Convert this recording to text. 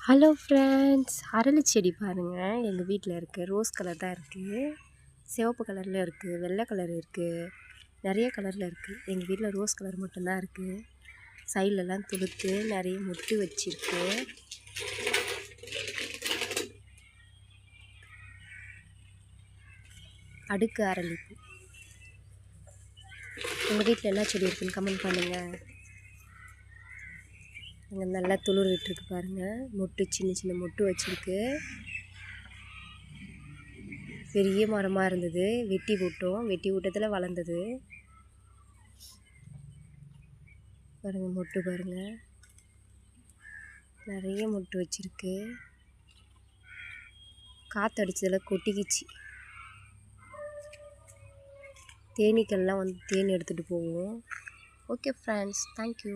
Hello friends அரளி செடி பாருங்கள் எங்கள் வீட்டில் இருக்குது ரோஸ் கலர் தான் இருக்குது சிவப்பு கலரில் இருக்குது வெள்ளை கலர் இருக்குது நிறைய கலரில் இருக்குது எங்கள் வீட்டில் ரோஸ் கலர் மட்டும்தான் இருக்குது சைட்லலாம் துளுத்து நிறைய முட்டு வச்சுருக்கு. அடுக்கு அரளிப்பு உங்கள் வீட்டில் என்ன செடி இருக்குன்னு கமெண்ட் பண்ணுங்கள் அங்கே நல்லா துளிர் விட்டுருக்கு பாருங்கள் மொட்டு சின்ன சின்ன மொட்டு வச்சுருக்கு. பெரிய மரமாக இருந்தது. வெட்டி விட்டோம் வெட்டி விட்டதில் வளர்ந்தது. பாருங்கள் மொட்டு பாருங்கள் நிறைய மொட்டு வச்சுருக்கு. காற்றடிச்சதில் கொட்டிக்கிச்சு. தேனீக்கள்லாம் வந்து தேன் எடுத்துகிட்டு போவோம். Okay friends thank you